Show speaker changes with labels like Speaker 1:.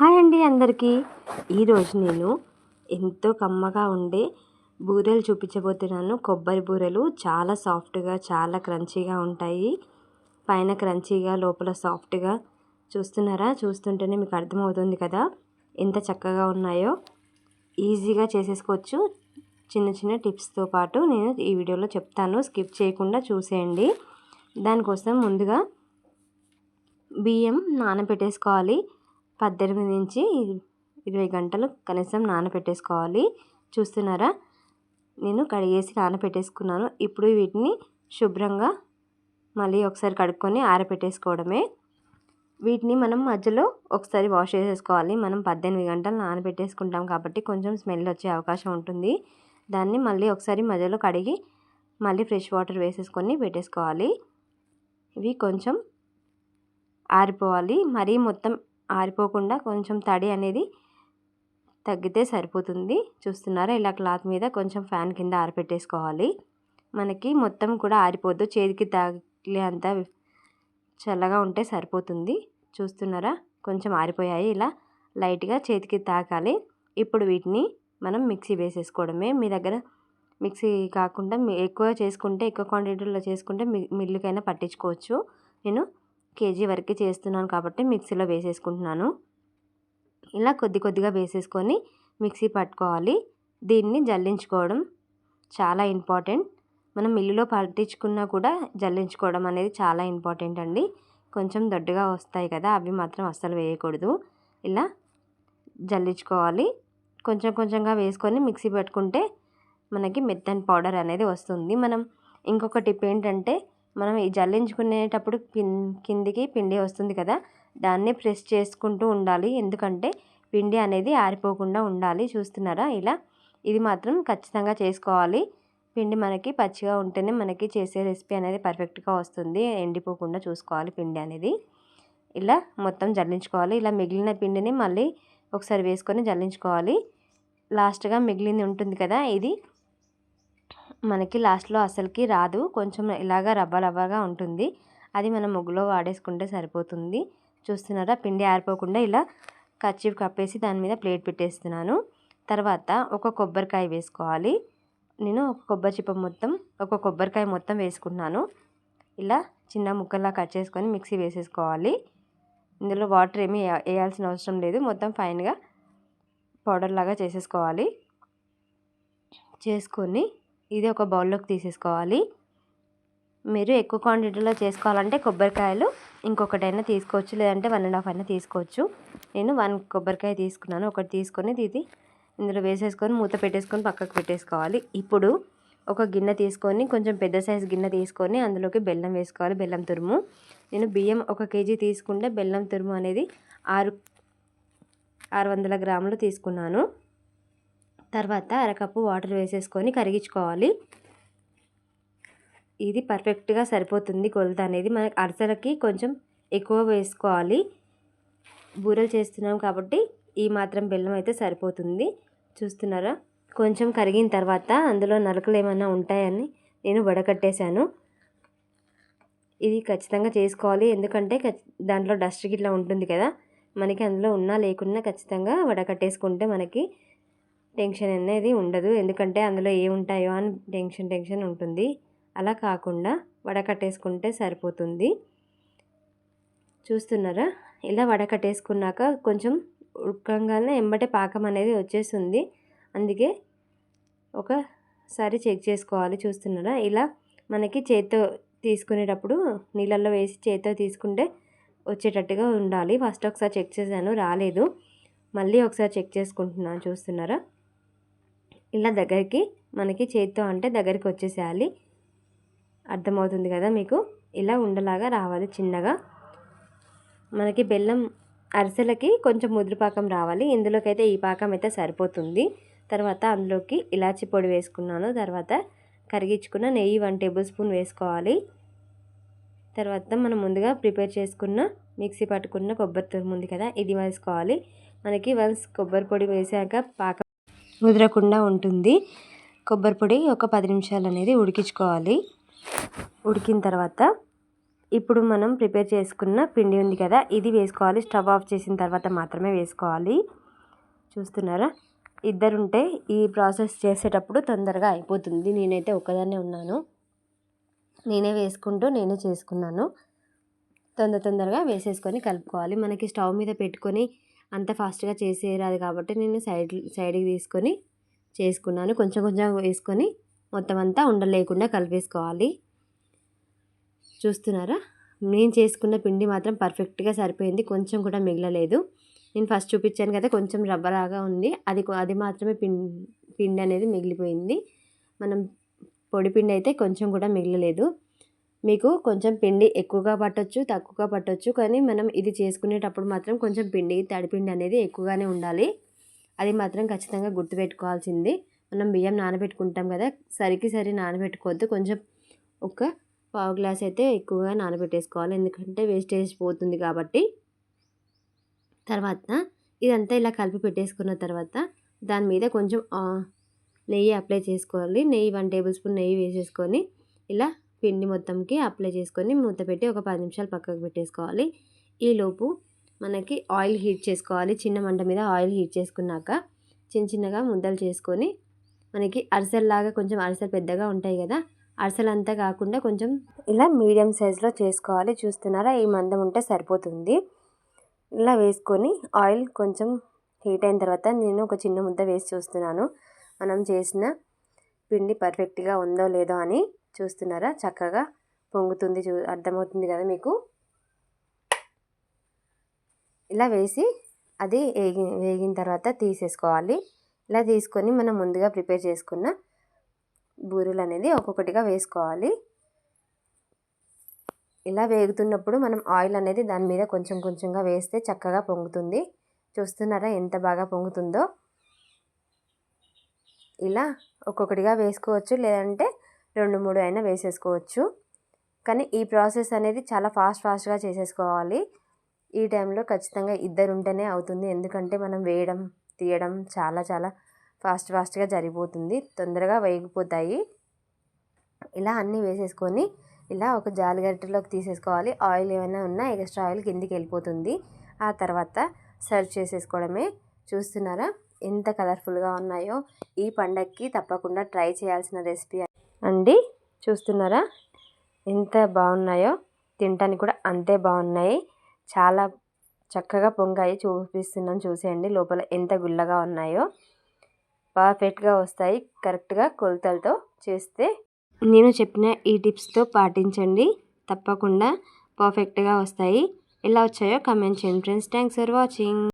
Speaker 1: Hi అండి అందరికీ. ఈరోజు నేను ఎంతో కమ్మగా ఉండే బూరెలు చూపించబోతున్నాను. కొబ్బరి బూరెలు చాలా సాఫ్ట్గా చాలా క్రంచీగా ఉంటాయి. పైన క్రంచీగా లోపల సాఫ్ట్గా చూస్తున్నారా? చూస్తుంటేనే మీకు అర్థమవుతుంది కదా ఎంత చక్కగా ఉన్నాయో. ఈజీగా చేసేసుకోవచ్చు. చిన్న చిన్న టిప్స్తో పాటు నేను ఈ వీడియోలో చెప్తాను. స్కిప్ చేయకుండా చూసేయండి. దానికోసం ముందుగా బియ్యం నానబెట్టేసుకోవాలి. పద్దెనిమిది నుంచి ఇరవై గంటలు కనీసం నానబెట్టేసుకోవాలి చూస్తున్నారా? నేను కడిగేసి నానబెట్టేసుకున్నాను ఇప్పుడు వీటిని శుభ్రంగా మళ్ళీ ఒకసారి కడుక్కొని ఆరబెట్టేసుకోవడమే వీటిని మనం మధ్యలో ఒకసారి వాష్ చేసేసుకోవాలి. మనం పద్దెనిమిది గంటలు నానబెట్టేసుకుంటాం కాబట్టి కొంచెం స్మెల్ వచ్చే అవకాశం ఉంటుంది. దాన్ని మళ్ళీ ఒకసారి మధ్యలో కడిగి మళ్ళీ ఫ్రెష్ వాటర్ వేసేసుకొని పెట్టేసుకోవాలి. ఇవి కొంచెం ఆరిపోవాలి. మరీ మొత్తం ఆరిపోకుండా కొంచెం తడి అనేది తగ్గితే సరిపోతుంది. చూస్తున్నారా? ఇలా క్లాత్ మీద కొంచెం ఫ్యాన్ కింద ఆరిపెట్టేసుకోవాలి. మనకి మొత్తం కూడా ఆరిపోద్దు. చేతికి తగిలే అంత చల్లగా ఉంటే సరిపోతుంది. చూస్తున్నారా? కొంచెం ఆరిపోయాయి ఇలా. లైట్గా చేతికి తాకాలి. ఇప్పుడు వీటిని మనం మిక్సీ వేసేసుకోవడమే. మీ దగ్గర మిక్సీ కాకుండా ఎక్కువ చేసుకుంటే ఎక్కువ క్వాంటిటీలో చేసుకుంటే మిల్లుకైనా పట్టించుకోవచ్చు. నేను కేజీ వరకు చేస్తున్నాను కాబట్టి మిక్సీలో వేసేసుకుంటున్నాను. ఇలా కొద్ది కొద్దిగా వేసేసుకొని మిక్సీ పట్టుకోవాలి. దీన్ని జల్లించుకోవడం చాలా ఇంపార్టెంట్. మనం మిల్లులో పట్టించుకున్నా కూడా జల్లించుకోవడం అనేది చాలా ఇంపార్టెంట్ అండి. కొంచెం దొడ్డుగా వస్తాయి కదా అవి మాత్రం అస్సలు వేయకూడదు. ఇలా జల్లించుకోవాలి. కొంచెం కొంచెంగా వేసుకొని మిక్సీ పెట్టుకుంటే మనకి మెత్తని పౌడర్ అనేది వస్తుంది. మనం ఇంకొక టిప్ ఏంటంటే మనం ఈ జల్లించుకునేటప్పుడు పిన్ కిందికి పిండి వస్తుంది కదా దాన్ని ప్రెస్ చేసుకుంటూ ఉండాలి. ఎందుకంటే పిండి అనేది ఆరిపోకుండా ఉండాలి. చూస్తున్నారా ఇలా? ఇది మాత్రం ఖచ్చితంగా చేసుకోవాలి. పిండి మనకి పచ్చిగా ఉంటేనే మనకి చేసే రెసిపీ అనేది పర్ఫెక్ట్గా వస్తుంది. ఎండిపోకుండా చూసుకోవాలి పిండి అనేది. ఇలా మొత్తం జల్లించుకోవాలి. ఇలా మిగిలిన పిండిని మళ్ళీ ఒకసారి వేసుకొని జల్లించుకోవాలి. లాస్ట్గా మిగిలింది ఉంటుంది కదా ఇది. మనకి లాస్ట్లో అసలుకి రాదు. కొంచెం ఇలాగ రవ్వ రవ్వగా ఉంటుంది. అది మనం ముగ్గులో వాడేసుకుంటే సరిపోతుంది. చూస్తున్నారా? పిండి ఆరిపోకుండా ఇలా కర్చీఫ్ కప్పేసి దాని మీద ప్లేట్ పెట్టేస్తున్నాను. తర్వాత ఒక కొబ్బరికాయ వేసుకోవాలి. నేను ఒక కొబ్బరి చిప్ప మొత్తం ఒక కొబ్బరికాయ మొత్తం వేసుకున్నాను ఇలా చిన్న ముక్కల్లా కట్ చేసుకొని మిక్సీ వేసేసుకోవాలి. ఇందులో వాటర్ ఏమీ వేయాల్సిన అవసరం లేదు. మొత్తం ఫైన్గా పౌడర్ లాగా చేసేసుకోవాలి. చేసుకొని ఇది ఒక బౌల్లోకి తీసేసుకోవాలి. మీరు ఎక్కువ క్వాంటిటీలో చేసుకోవాలంటే కొబ్బరికాయలు ఇంకొకటైనా తీసుకోవచ్చు లేదంటే వన్ అండ్ హాఫ్ అయినా తీసుకోవచ్చు. నేను వన్ కొబ్బరికాయ తీసుకున్నాను ఒకటి తీసుకొని ఇది ఇందులో వేసేసుకొని మూత పెట్టేసుకొని పక్కకు పెట్టేసుకోవాలి. ఇప్పుడు ఒక గిన్నె తీసుకొని కొంచెం పెద్ద సైజు గిన్నె తీసుకొని అందులోకి బెల్లం వేసుకోవాలి బెల్లం తురుము. నేను బియ్యం ఒక కేజీ తీసుకుంటే బెల్లం తురుము అనేది ఆరు ఆరు వందల గ్రాములు తీసుకున్నాను. తర్వాత అరకప్పు వాటర్ వేసేసుకొని కరిగించుకోవాలి. ఇది పర్ఫెక్ట్గా సరిపోతుంది కొలత అనేది. మనకి అరసలకి కొంచెం ఎక్కువ వేసుకోవాలి. బూరెలు చేస్తున్నాం కాబట్టి ఈ మాత్రం బెల్లం అయితే సరిపోతుంది. చూస్తున్నారా? కొంచెం కరిగిన తర్వాత అందులో నలకలు ఏమైనా ఉంటాయని నేను వడకట్టేశాను. ఇది ఖచ్చితంగా చేసుకోవాలి. ఎందుకంటే దాంట్లో డస్ట్ గిట్లా ఉంటుంది కదా. మనకి అందులో ఉన్నా లేకున్నా ఖచ్చితంగా వడకట్టేసుకుంటే మనకి టెన్షన్ అనేది ఉండదు. ఎందుకంటే అందులో ఏముంటాయో అని టెన్షన్ టెన్షన్ ఉంటుంది. అలా కాకుండా వడకట్టేసుకుంటే సరిపోతుంది. చూస్తున్నారా? ఇలా వడకట్టేసుకున్నాక కొంచెం ఉడకంగానే ఎంబటే పాకం అనేది వచ్చేస్తుంది. అందుకే ఒకసారి చెక్ చేసుకోవాలి. చూస్తున్నారా? ఇలా మనకి చేత్తో తీసుకునేటప్పుడు నీళ్ళల్లో వేసి చేత్తో తీసుకుంటే వచ్చేటట్టుగా ఉండాలి. ఫస్ట్ ఒకసారి చెక్ చేశాను రాలేదు. మళ్ళీ ఒకసారి చెక్ చేసుకుంటున్నాను. చూస్తున్నారా? ఇలా దగ్గరికి మనకి చేత్తో అంటే దగ్గరికి వచ్చేసేయాలి. అర్థమవుతుంది కదా మీకు? ఇలా ఉండలాగా రావాలి చిన్నగా. మనకి బెల్లం అరిసెలకి కొంచెం ముద్రపాకం రావాలి. ఇందులోకైతే ఈ పాకం అయితే సరిపోతుంది. తర్వాత అందులోకి ఇలాచి పొడి వేసుకున్నాను. తర్వాత కరిగించుకున్న నెయ్యి వన్ టేబుల్ స్పూన్ వేసుకోవాలి. తర్వాత మనం ముందుగా ప్రిపేర్ చేసుకున్న మిక్సీ పట్టుకున్న కొబ్బరి తురుము ఉంది కదా ఇది వేసుకోవాలి. మనకి వన్స్ కొబ్బరి పొడి వేసాక పాకం ముదరకుండా ఉంటుంది. కొబ్బరి పొడి ఒక పది నిమిషాలు అనేది ఉడికించుకోవాలి. ఉడికిన తర్వాత ఇప్పుడు మనం ప్రిపేర్ చేసుకున్న పిండి ఉంది కదా ఇది వేసుకోవాలి. స్టవ్ ఆఫ్ చేసిన తర్వాత మాత్రమే వేసుకోవాలి. చూస్తున్నారా? ఇద్దరుంటే ఈ ప్రాసెస్ చేసేటప్పుడు తొందరగా అయిపోతుంది. నేనైతే ఒక్కదాన్నే ఉన్నాను. నేనే వేసుకుంటూ నేనే చేసుకున్నాను. తొందర తొందరగా వేసేసుకొని కలుపుకోవాలి. మనకి స్టవ్ మీద పెట్టుకొని అంత ఫాస్ట్గా చేసేరాదు కాబట్టి నేను సైడ్ సైడ్కి తీసుకొని చేసుకున్నాను. కొంచెం కొంచెం వేసుకొని మొత్తం అంతా ఉండలేకుండా కలిపేసుకోవాలి. చూస్తున్నారా? నేను చేసుకున్న పిండి మాత్రం పర్ఫెక్ట్గా సరిపోయింది. కొంచెం కూడా మిగలలేదు. నేను ఫస్ట్ చూపించాను కదా కొంచెం రబ్బరాగా ఉంది. అది అది మాత్రమే పిండి పిండి అనేది మిగిలిపోయింది. మనం పొడి పిండి అయితే కొంచెం కూడా మిగలలేదు. మీకు కొంచెం పిండి ఎక్కువగా పట్టొచ్చు తక్కువగా పట్టొచ్చు. కానీ మనం ఇది చేసుకునేటప్పుడు మాత్రం కొంచెం పిండి తడిపిండి అనేది ఎక్కువగానే ఉండాలి. అది మాత్రం ఖచ్చితంగా గుర్తుపెట్టుకోవాల్సింది. మనం బియ్యం నానబెట్టుకుంటాం కదా సరికి సరి నానబెట్టుకోవద్దు. కొంచెం ఒక పావు గ్లాస్ అయితే ఎక్కువగా నానబెట్టేసుకోవాలి. ఎందుకంటే వేస్టేజ్ పోతుంది కాబట్టి. తర్వాత ఇదంతా ఇలా కలిపి పెట్టేసుకున్న తర్వాత దాని మీద కొంచెం నెయ్యి అప్లై చేసుకోవాలి. నెయ్యి వన్ టేబుల్ స్పూన్ నెయ్యి వేసేసుకొని ఇలా పిండి మొత్తంకి అప్లై చేసుకొని మూత పెట్టి ఒక పది నిమిషాలు పక్కకు పెట్టేసుకోవాలి. ఈలోపు మనకి ఆయిల్ హీట్ చేసుకోవాలి. చిన్న మంట మీద ఆయిల్ హీట్ చేసుకున్నాక చిన్న చిన్నగా ముద్దలు చేసుకొని మనకి అరిసెల్లాగా కొంచెం అరిసెలు పెద్దగా ఉంటాయి కదా అరిసెలు అంతా కాకుండా కొంచెం ఇలా మీడియం సైజులో చేసుకోవాలి. చూస్తున్నారా? ఈ మందం ఉంటే సరిపోతుంది. ఇలా వేసుకొని ఆయిల్ కొంచెం హీట్ అయిన తర్వాత నేను ఒక చిన్న ముద్ద వేసి చూస్తున్నాను. మనం చేసిన పిండి పర్ఫెక్ట్గా ఉందో లేదో అని. చూస్తున్నారా? చక్కగా పొంగుతుంది చూ అర్థమవుతుంది కదా మీకు? ఇలా వేసి అది వేగి వేగిన తర్వాత తీసేసుకోవాలి. ఇలా తీసుకొని మనం ముందుగా ప్రిపేర్ చేసుకున్న బూరెలు అనేది ఒక్కొక్కటిగా వేసుకోవాలి. ఇలా వేగుతున్నప్పుడు మనం ఆయిల్ అనేది దాని మీద కొంచెం కొంచెంగా వేస్తే చక్కగా పొంగుతుంది. చూస్తున్నారా ఎంత బాగా పొంగుతుందో? ఇలా ఒక్కొక్కటిగా వేసుకోవచ్చు. లేదంటే రెండు మూడు అయినా వేసేసుకోవచ్చు. కానీ ఈ ప్రాసెస్ అనేది చాలా ఫాస్ట్ ఫాస్ట్గా చేసేసుకోవాలి. ఈ టైంలో ఖచ్చితంగా ఇద్దరు ఉంటేనే అవుతుంది. ఎందుకంటే మనం వేయడం తీయడం చాలా చాలా ఫాస్ట్ ఫాస్ట్గా జరిగిపోతుంది. తొందరగా వేగిపోతాయి. ఇలా అన్నీ వేసేసుకొని ఇలా ఒక జాలిగరిటెలోకి తీసేసుకోవాలి. ఆయిల్ ఏమైనా ఉన్నా ఎక్స్ట్రా ఆయిల్ కిందికి వెళ్ళిపోతుంది. ఆ తర్వాత సర్వ్ చేసేసుకోవడమే. చూస్తున్నారా? ఎంత కలర్ఫుల్గా ఉన్నాయో. ఈ పండగకి తప్పకుండా ట్రై చేయాల్సిన రెసిపీ అండి. చూస్తున్నారా? ఎంత బాగున్నాయో. తినటానికి కూడా అంతే బాగున్నాయి. చాలా చక్కగా పొంగాయి. చూపిస్తున్నాను చూసేయండి. లోపల ఎంత గుల్లగా ఉన్నాయో. పర్ఫెక్ట్గా వస్తాయి. కరెక్ట్గా కొలతలతో చేస్తే నేను చెప్పిన ఈ టిప్స్తో పాటించండి. తప్పకుండా పర్ఫెక్ట్గా వస్తాయి. ఎలా వచ్చాయో కమెంట్ చేయండి ఫ్రెండ్స్. Thanks for watching.